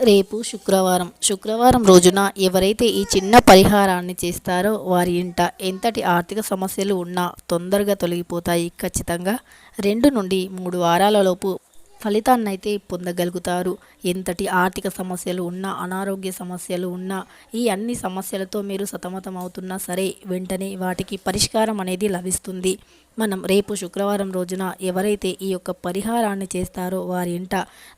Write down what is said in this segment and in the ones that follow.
రేపు శుక్రవారం. శుక్రవారం రోజున ఎవరైతే ఈ చిన్న పరిహారాన్ని చేస్తారో వారి ఇంట ఎంతటి ఆర్థిక సమస్యలు ఉన్నా తొందరగా తొలగిపోతాయి ఖచ్చితంగా. రెండు నుండి మూడు వారాలలోపు ఫలితాన్నైతే పొందగలుగుతారు. ఎంతటి ఆర్థిక సమస్యలు ఉన్నా అనారోగ్య సమస్యలు ఉన్నా ఈ అన్ని సమస్యలతో మీరు సతమతం అవుతున్నా సరే వెంటనే వాటికి పరిష్కారం అనేది లభిస్తుంది. మనం రేపు శుక్రవారం రోజున ఎవరైతే ఈ యొక్క పరిహారాన్ని చేస్తారో వారి ఇంట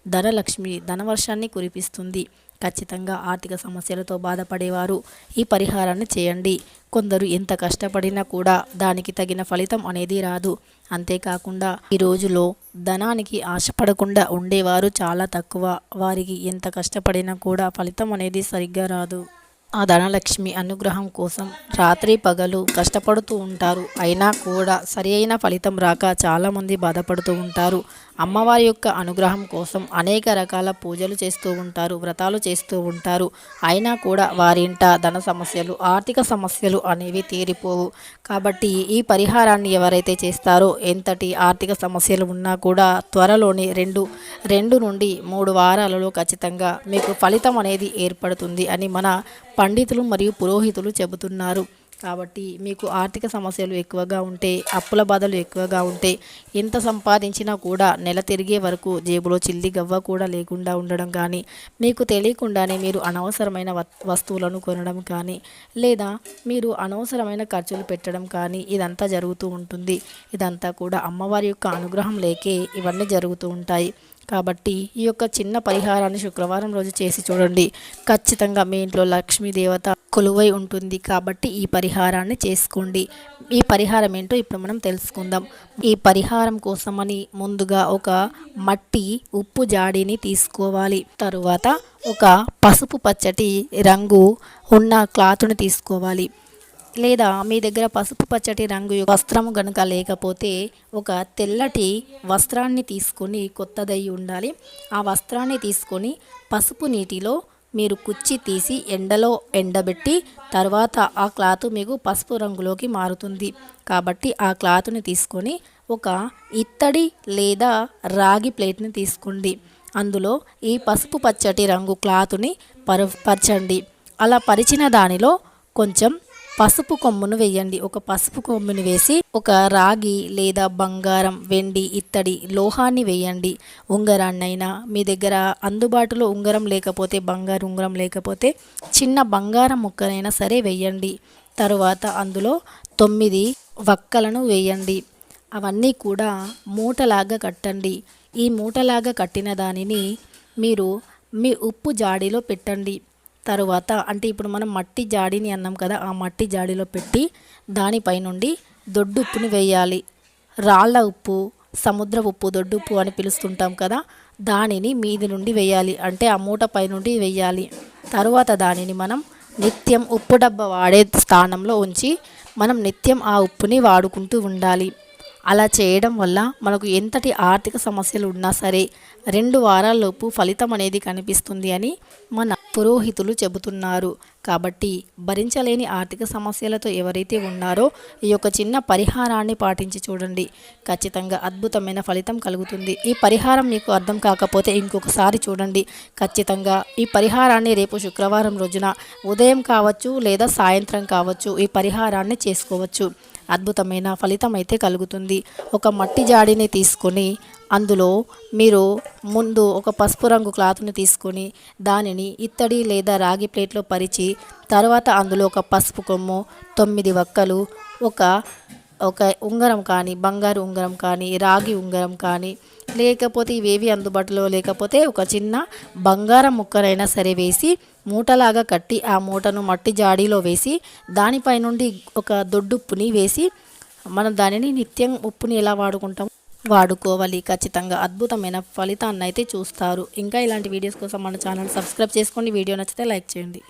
ధనలక్ష్మి ధనవర్షాన్ని కురిపిస్తుంది. ఖచ్చితంగా ఆర్థిక సమస్యలతో బాధపడేవారు. ఈ పరిహారాన్ని చేయండి. కొందరు ఎంత కష్టపడినా కూడా దానికి తగిన ఫలితం అనేది రాదు. అంతేకాకుండా ఈ రోజులో ధనానికి ఆశపడకుండా ఉండేవారు చాలా తక్కువ. వారికి ఎంత కష్టపడినా కూడా ఫలితం అనేది సరిగ్గా రాదు. ఆ ధనలక్ష్మి అనుగ్రహం కోసం రాత్రి పగలు కష్టపడుతూ ఉంటారు. అయినా కూడా సరి అయిన ఫలితం రాక చాలామంది బాధపడుతూ ఉంటారు. అమ్మవారి యొక్క అనుగ్రహం కోసం అనేక రకాల పూజలు చేస్తూ ఉంటారు వ్రతాలు చేస్తూ ఉంటారు. అయినా కూడా వారింట ధన సమస్యలు ఆర్థిక సమస్యలు అనేవి తీరిపోవు. కాబట్టి ఈ పరిహారాన్ని ఎవరైతే చేస్తారో ఎంతటి ఆర్థిక సమస్యలు ఉన్నా కూడా త్వరలోనే రెండు రెండు నుండి మూడు వారాలలో ఖచ్చితంగా మీకు ఫలితం అనేది ఏర్పడుతుంది అని మన పండితులు మరియు పురోహితులు చెబుతున్నారు. కాబట్టి మీకు ఆర్థిక సమస్యలు ఎక్కువగా ఉంటే అప్పుల బాధలు ఎక్కువగా ఉంటే ఎంత సంపాదించినా కూడా నెల తిరిగే వరకు జేబులో చిల్లి గవ్వ కూడా లేకుండా ఉండడం కానీ మీకు తెలియకుండానే మీరు అనవసరమైన వస్తువులను కొనడం కానీ లేదా మీరు అనవసరమైన ఖర్చులు పెట్టడం కానీ ఇదంతా జరుగుతూ ఉంటుంది. ఇదంతా కూడా అమ్మవారి యొక్క అనుగ్రహం లేకే ఇవన్నీ జరుగుతూ ఉంటాయి. కాబట్టి ఈ యొక్క చిన్న పరిహారాన్ని శుక్రవారం రోజు చేసి చూడండి. ఖచ్చితంగా మీ ఇంట్లో లక్ష్మీ దేవత కొలువై ఉంటుంది కాబట్టి ఈ పరిహారాన్ని చేసుకోండి. ఈ పరిహారం ఏంటో ఇప్పుడు మనం తెలుసుకుందాం. ఈ పరిహారం కోసమని ముందుగా ఒక మట్టి ఉప్పు జాడీని తీసుకోవాలి. తరువాత ఒక పసుపు పచ్చటి రంగు ఉన్న క్లాత్ని తీసుకోవాలి. లేదా మీ దగ్గర పసుపు పచ్చటి రంగు వస్త్రము గనుక లేకపోతే ఒక తెల్లటి వస్త్రాన్ని తీసుకొని కొత్తదై ఉండాలి. ఆ వస్త్రాన్ని తీసుకొని పసుపు నీటిలో మీరు కుచ్చి తీసి ఎండలో ఎండబెట్టి తర్వాత ఆ క్లాత్ మీకు పసుపు రంగులోకి మారుతుంది. కాబట్టి ఆ క్లాత్ని తీసుకొని ఒక ఇత్తడి లేదా రాగి ప్లేట్ని తీసుకోండి. అందులో ఈ పసుపు పచ్చటి రంగు క్లాత్ని పరు పరచండి. అలా పరిచిన దానిలో కొంచెం పసుపు కొమ్మును వేయండి. ఒక పసుపు కొమ్మును వేసి ఒక రాగి లేదా బంగారం వెండి ఇత్తడి లోహాన్ని వేయండి. ఉంగరాన్నైనా మీ దగ్గర అందుబాటులో ఉంగరం లేకపోతే బంగారు ఉంగరం లేకపోతే చిన్న బంగారం ముక్కనైనా సరే వేయండి. తరువాత అందులో తొమ్మిది వక్కలను వేయండి. అవన్నీ కూడా మూటలాగా కట్టండి. ఈ మూటలాగా కట్టిన దానిని మీరు మీ ఉప్పు జాడీలో పెట్టండి. తరువాత అంటే ఇప్పుడు మనం మట్టి జాడీని అన్నాం కదా ఆ మట్టి జాడీలో పెట్టి దానిపై నుండి దొడ్డు ఉప్పుని వేయాలి. రాళ్ళ ఉప్పు సముద్ర ఉప్పు దొడ్డు ఉప్పు అని పిలుస్తుంటాం కదా దానిని మీది నుండి వేయాలి. అంటే ఆ మూట పై నుండి వేయాలి. తరువాత దానిని మనం నిత్యం ఉప్పు డబ్బా వాడే స్థానంలో ఉంచి మనం నిత్యం ఆ ఉప్పుని వాడుకుంటూ ఉండాలి. అలా చేయడం వల్ల మనకు ఎంతటి ఆర్థిక సమస్యలు ఉన్నా సరే రెండు వారాల్లోపు ఫలితం అనేది కనిపిస్తుంది అని మన పురోహితులు చెబుతున్నారు. కాబట్టి భరించలేని ఆర్థిక సమస్యలతో ఎవరైతే ఉన్నారో ఈ యొక్క చిన్న పరిహారాన్ని పాటించి చూడండి. ఖచ్చితంగా అద్భుతమైన ఫలితం కలుగుతుంది. ఈ పరిహారం మీకు అర్థం కాకపోతే ఇంకొకసారి చూడండి. ఖచ్చితంగా ఈ పరిహారాన్ని రేపు శుక్రవారం రోజున ఉదయం కావచ్చు లేదా సాయంత్రం కావచ్చు ఈ పరిహారాన్ని చేసుకోవచ్చు. అద్భుతమైన ఫలితం అయితే కలుగుతుంది. ఒక మట్టి జాడిని తీసుకొని అందులో మీరు ముందు ఒక పసుపు రంగు క్లాత్ని తీసుకొని దానిని ఇత్తడి లేదా రాగి ప్లేట్లో పరిచి తర్వాత అందులో ఒక పసుపు కొమ్ము తొమ్మిది వక్కలు ఒక ఒక ఉంగరం కానీ బంగారు ఉంగరం కానీ రాగి ఉంగరం కానీ లేకపోతే ఇవేవి అందుబాటులో లేకపోతే ఒక చిన్న బంగారం ముక్కనైనా సరే వేసి మూటలాగా కట్టి ఆ మూటను మట్టి జాడీలో వేసి దానిపై నుండి ఒక దొడ్డుప్పుని వేసి మనం దానిని నిత్యం ఉప్పుని ఎలా వాడుకుంటాం వాడుకోవాలి. ఖచ్చితంగా అద్భుతమైన ఫలితాన్ని అయితే చూస్తారు. ఇంకా ఇలాంటి వీడియోస్ కోసం మన ఛానల్ సబ్స్క్రైబ్ చేసుకోండి. వీడియో నచ్చితే లైక్ చేయండి.